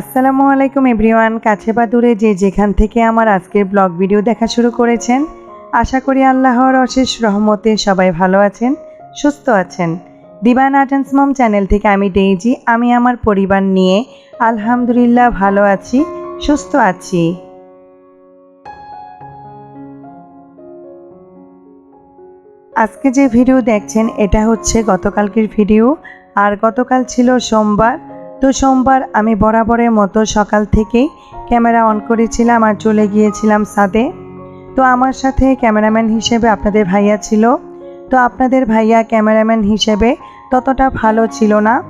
আসসালামু আলাইকুম এভরিওয়ান, কাছে বা দূরে যে যেখান থেকে আমার আজকের ব্লগ ভিডিও দেখা শুরু করেছেন, আশা করি আল্লাহর অশেষ রহমতে সবাই ভালো আছেন, সুস্থ আছেন। দিবান আর্টেন্স মম চ্যানেল থেকে আমি ডেইজি, আমি আমার পরিবার নিয়ে আলহামদুলিল্লাহ ভালো আছি, সুস্থ আছি। আজকে যে ভিডিও দেখছেন, এটা হচ্ছে গতকালকের ভিডিও, আর গতকাল ছিল সোমবার সোমবার আমি বরাবরের মতো সকাল থেকেই ক্যামেরা অন করেছিলাম আর চলে গিয়েছিলাম সাদে তো আমার সাথে ক্যামেরাম্যান হিসেবে আপনাদের ভাইয়া ছিল। তো আপনাদের ভাইয়া ক্যামেরাম্যান হিসেবে ততটা ভালো ছিল না।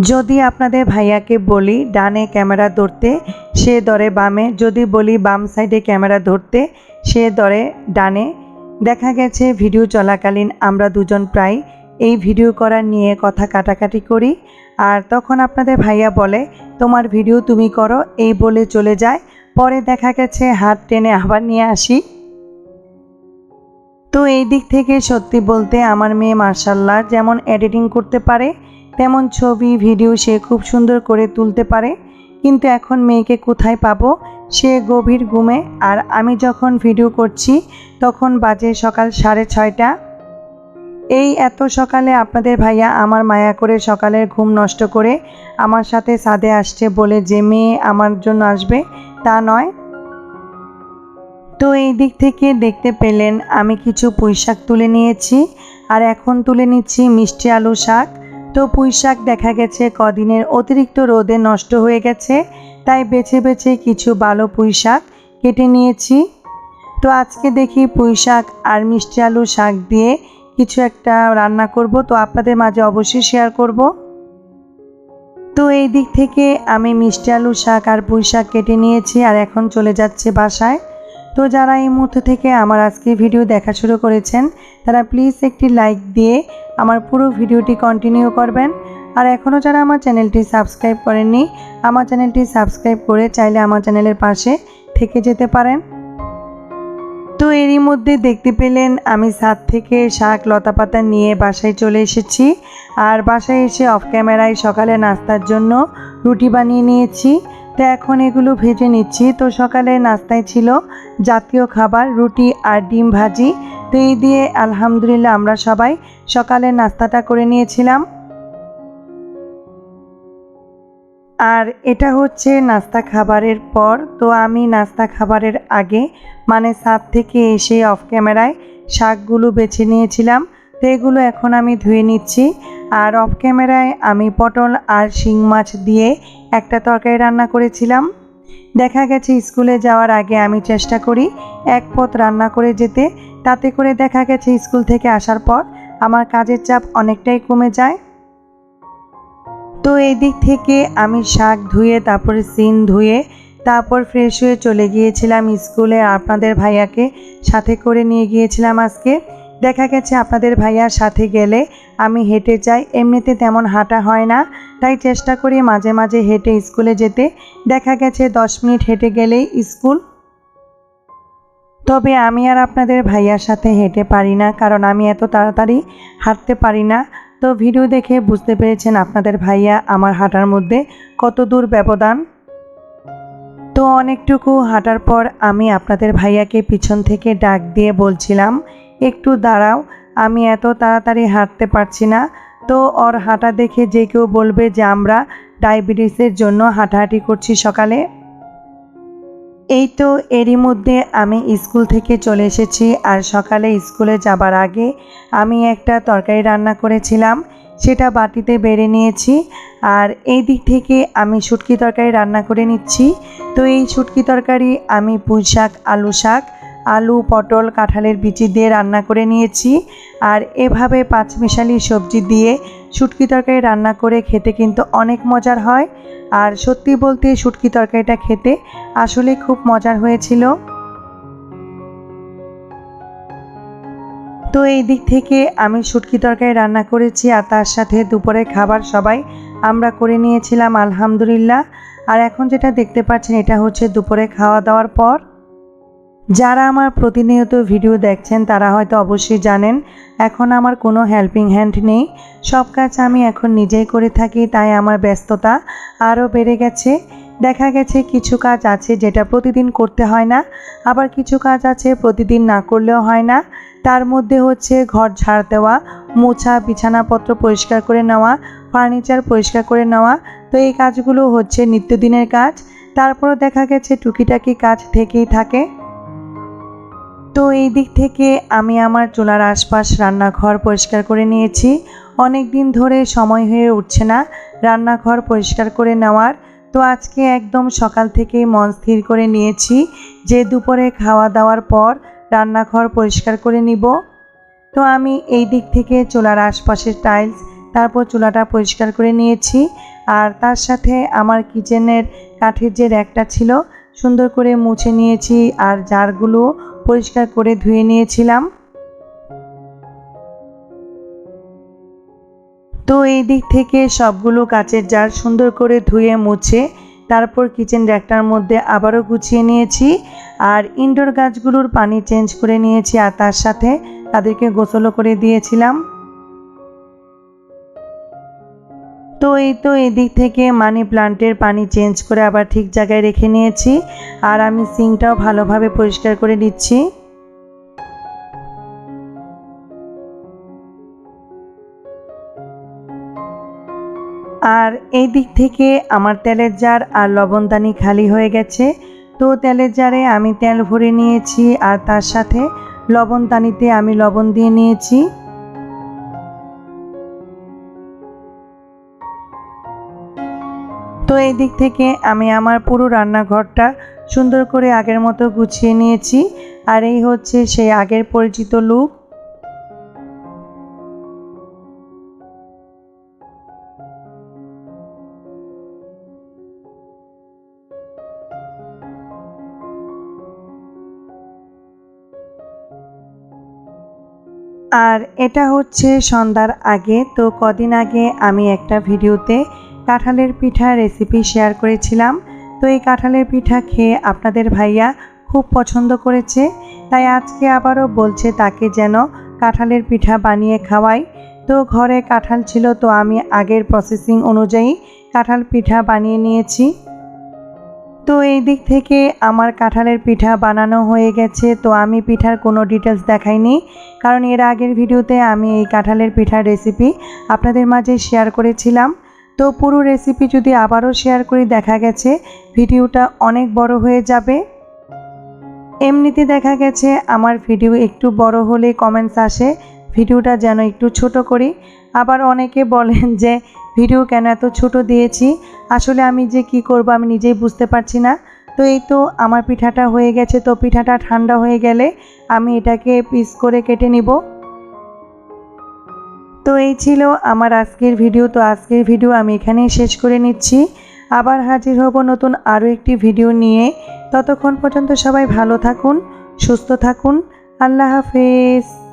যদি আপনাদের ভাইয়াকে বলি ডানে ক্যামেরা ধরতে, সে ধরে বামে। যদি বলি বাম সাইডে ক্যামেরা ধরতে, সে ধরে ডানে। দেখা গেছে ভিডিও চলাকালীন আমরা দুজন প্রায় এই ভিডিও করার নিয়ে কথা কাটাকাটি করি। আর তখন আপনাদের ভাইয়া বলে, তোমার ভিডিও তুমি করো, এই বলে চলে যায়। পরে দেখা গেছে হাত টেনে আবার নিয়ে আসি। তো এই দিক থেকে সত্যি বলতে আমার মেয়ে মার্শাল্লাহ যেমন এডিটিং করতে পারে, তেমন ছবি ভিডিও সে খুব সুন্দর করে তুলতে পারে। কিন্তু এখন মেয়েকে কোথায় পাবো? সে গভীর ঘুমে। আর আমি যখন ভিডিও করছি, তখন বাজে সকাল সাড়ে ছয়টা। এই এত সকালে আপনাদের ভাইয়া আমার মায়া করে সকালের ঘুম নষ্ট করে আমার সাথে সাদে আসছে বলে যে মেয়ে আমার জন্য আসবে, তা নয়। তো এই দিক থেকে দেখতে পেলেন, আমি কিছু পুঁই শাক তুলে নিয়েছি আর এখন তুলে নিচ্ছি মিষ্টি আলু শাক। তো পুঁইশাক দেখা গেছে কদিনের অতিরিক্ত রোদে নষ্ট হয়ে গেছে, তাই বেছে বেছে কিছু ভালো পুঁইশাক কেটে নিয়েছি। তো আজকে দেখি পুঁই শাক আর মিষ্টি আলু শাক দিয়ে কিছু একটা রান্না করব, তো আপনাদের মাঝে অবশ্যই শেয়ার করব। তো এই দিক থেকে আমি মিষ্টি আলু শাক আর পুঁই শাক কেটে নিয়েছি আর এখন চলে যাচ্ছে বাসায়। তো যারা এই মুহূর্ত থেকে আমার আজকে ভিডিও দেখা শুরু করেছেন, তারা প্লিজ একটি লাইক দিয়ে আমার পুরো ভিডিওটি কন্টিনিউ করবেন। আর এখনও যারা আমার চ্যানেলটি সাবস্ক্রাইব করেননি, আমার চ্যানেলটি সাবস্ক্রাইব করে চাইলে আমার চ্যানেলের পাশে থেকে যেতে পারেন। তো এরই মধ্যে দেখতে পেলেন আমি ছাদ থেকে শাক, লতাপাতা নিয়ে বাসায় চলে এসেছি। আর বাসায় এসে অফ ক্যামেরায় সকালে নাস্তার জন্য রুটি বানিয়ে নিয়েছি। তো এখন এগুলো ভেজে নিচ্ছি। তো সকালে নাস্তায় ছিল জাতীয় খাবার, রুটি আর ডিম ভাজি। তো এই দিয়ে আলহামদুলিল্লাহ আমরা সবাই সকালে নাস্তাটা করে নিয়েছিলাম। আর এটা হচ্ছে নাস্তা খাবারের পর। তো আমি নাস্তা খাবারের আগে মানে ছাদ থেকে এসে অফ ক্যামেরায় শাকগুলো বেছে নিয়েছিলাম। তো এগুলো এখন আমি ধুয়ে নিচ্ছি। আর অফ ক্যামেরায় আমি পটল আর শিং মাছ দিয়ে একটা তরকারি রান্না করেছিলাম। দেখা গেছে স্কুলে যাওয়ার আগে আমি চেষ্টা করি এক পথ রান্না করে যেতে। তাতে করে দেখা গেছে স্কুল থেকে আসার পর আমার কাজের চাপ অনেকটাই কমে যায়। তো এই দিক থেকে আমি শাক ধুয়ে, তারপরে সিন ধুয়ে, তারপর ফ্রেশ হয়ে চলে গিয়েছিলাম স্কুলে আপনাদের ভাইয়াকে সাথে করে নিয়ে গিয়েছিলাম আজকে। দেখা গেছে আপনাদের ভাইয়ার সাথে গেলে আমি হেঁটে যাই, এমনিতে তেমন হাঁটা হয় না, তাই চেষ্টা করি মাঝে মাঝে হেঁটে স্কুলে যেতে। দেখা গেছে দশ মিনিট হেঁটে গেলেই স্কুল। তবে আমি আর আপনাদের ভাইয়ার সাথে হেঁটে পারি না, কারণ আমি এত তাড়াতাড়ি হাঁটতে পারি না। তো ভিডিও দেখে বুঝতে পেরেছেন আপনাদের ভাইয়া আমার হাঁটার মধ্যে কত দূর ব্যবধান? তো অনেকটুকু হাঁটার পর আমি আপনাদের ভাইয়াকে পিছন থেকে ডাক দিয়ে বলছিলাম, একটু দাঁড়াও, আমি এত তাড়াতাড়ি হাঁটতে পারছি না। তো ওর হাঁটা দেখে যে কেউ বলবে যে, আমরা ডায়াবেটিসের জন্য হাঁটাহাঁটি করছি সকালে। এই তো এরই মধ্যে আমি স্কুল থেকে চলে এসেছি আর সকালে স্কুলে যাবার আগে আমি একটা তরকারি রান্না করেছিলাম, সেটা বাটিতে বেড়ে নিয়েছি আর এই দিক থেকে আমি শুটকি তরকারি রান্না করে নিচ্ছি। তো এই শুটকি তরকারি আমি পুঁই শাক, আলু শাক, আলু, পটল, কাঁঠালের বিচি দিয়ে রান্না করে নিয়েছি। আর এভাবে পাঁচমিশালি সবজি দিয়ে শুটকি তরকারি রান্না করে খেতে কিন্তু অনেক মজার হয়। আর সত্যি বলতে শুটকি তরকারিটা খেতে আসলে খুব মজার হয়েছিল। তো এই দিক থেকে আমি শুটকি তরকারি রান্না করেছি আর তার সাথে দুপুরে খাবার সবাই আমরা করে নিয়েছিলাম, আলহামদুলিল্লাহ। আর এখন যেটা দেখতে পাচ্ছেন, এটা হচ্ছে দুপুরে খাওয়া দাওয়ার পর। যারা আমার প্রতিনিয়ত ভিডিও দেখছেন, তারা হয়তো অবশ্যই জানেন এখন আমার কোনো হেল্পিং হ্যান্ড নেই। সব কাজ আমি এখন নিজেই করে থাকি, তাই আমার ব্যস্ততা আরও বেড়ে গেছে। দেখা গেছে কিছু কাজ আছে যেটা প্রতিদিন করতে হয় না, আবার কিছু কাজ আছে প্রতিদিন না করলেও হয় না। তার মধ্যে হচ্ছে ঘর ঝাড় দেওয়া, মোছা, বিছানাপত্র পরিষ্কার করে নেওয়া, ফার্নিচার পরিষ্কার করে নেওয়া, তো এই কাজগুলো হচ্ছে নিত্যদিনের কাজ। তারপরও দেখা গেছে টুকিটাকি কাজ থেকেই থাকে। তো এই দিক থেকে আমি আমার চুলার আশপাশ রান্নাঘর পরিষ্কার করে নিয়েছি। অনেক দিন ধরে সময় হয়ে উঠছে না রান্নাঘর পরিষ্কার করে নেওয়ার। তো আজকে একদম সকাল থেকেই মন স্থির করে নিয়েছি যে দুপুরে খাওয়া দাওয়ার পর রান্নাঘর পরিষ্কার করে নিব। তো আমি এই দিক থেকে চুলার আশপাশের টাইলস, তারপর চুলাটা পরিষ্কার করে নিয়েছি। আর তার সাথে আমার কিচেনের কাঠের যে র্যাকটা ছিল, সুন্দর করে মুছে নিয়েছি। আর জারগুলো পরিষ্কার করে ধুয়ে নিয়েছিলাম। তো এই দিক থেকে সবগুলো কাচের জার সুন্দর করে ধুয়ে মুছে তারপর কিচেন র্যাকটার মধ্যে আবারও গুছিয়ে নিয়েছি আর ইনডোর গাছগুলোর পানি চেঞ্জ করে নিয়েছি আর তার সাথে তাদেরকে গোসলও করে দিয়েছিলাম। তো এই তো এদিক থেকে মানি প্লান্টের পানি চেঞ্জ করে আবার ঠিক জায়গায় রেখে নিয়েছি। আর আমি সিঙ্কটাও ভালোভাবে পরিষ্কার করে নিচ্ছি। আর এই দিক থেকে আমার তেলের জার আর লবণদানি খালি হয়ে গেছে। তো তেলের জারে আমি তেল ভরে নিয়েছি আর তার সাথে লবণদানিতে আমি লবণ দিয়ে নিয়েছি। এই দিক থেকে আমি আমার পুরো রান্নাঘরটা সুন্দর করে আগের মতো গুছিয়ে নিয়েছি। আর এই হচ্ছে সেই আগের পরিচিত লুক আর এটা হচ্ছে সন্ধ্যার আগে, তো কদিন আগে আমি একটা ভিডিওতে কাঁঠালের পিঠা রেসিপি শেয়ার করেছিলাম। তো এই কাঁঠালের পিঠা খেয়ে আপনাদের ভাইয়া খুব পছন্দ করেছে। তাই আজকে আবারও বলছে তাকে যেন কাঁঠালের পিঠা বানিয়ে খাওয়াই। তো ঘরে কাঁঠাল ছিল, তো আমি আগের প্রসেসিং অনুযায়ী কাঁঠাল পিঠা বানিয়ে নিয়েছি। তো এই দিক থেকে আমার কাঁঠালের পিঠা বানানো হয়ে গেছে। তো আমি পিঠার কোনো ডিটেলস দেখাইনি। কারণ এর আগের ভিডিওতে আমি এই কাঁঠালের পিঠার রেসিপি আপনাদের মাঝে শেয়ার করেছিলাম। তো পুরো রেসিপি যদি আবারও শেয়ার করি, দেখা গেছে ভিডিওটা অনেক বড় হয়ে যাবে। এমনিতে দেখা গেছে আমার ভিডিও একটু বড় হলে কমেন্টস আসে, ভিডিওটা যেন একটু ছোট করি। আবার অনেকে বলেন যে, ভিডিও কেন এত ছোট দিয়েছি? আসলে আমি যে কি করব আমি নিজেই বুঝতে পারছি না। তো এই তো আমার পিঠাটা হয়ে গেছে, তো পিঠাটা ঠান্ডা হয়ে গেলে আমি এটাকে পিস করে কেটে নিব। তো এই ছিল আমার আজকের ভিডিও। তো আজকের ভিডিও আমি এখানেই শেষ করে নিচ্ছি। আবার হাজির হব নতুন আরও একটি ভিডিও নিয়ে। ততক্ষণ পর্যন্ত সবাই ভালো থাকুন, সুস্থ থাকুন। আল্লাহ হাফেজ।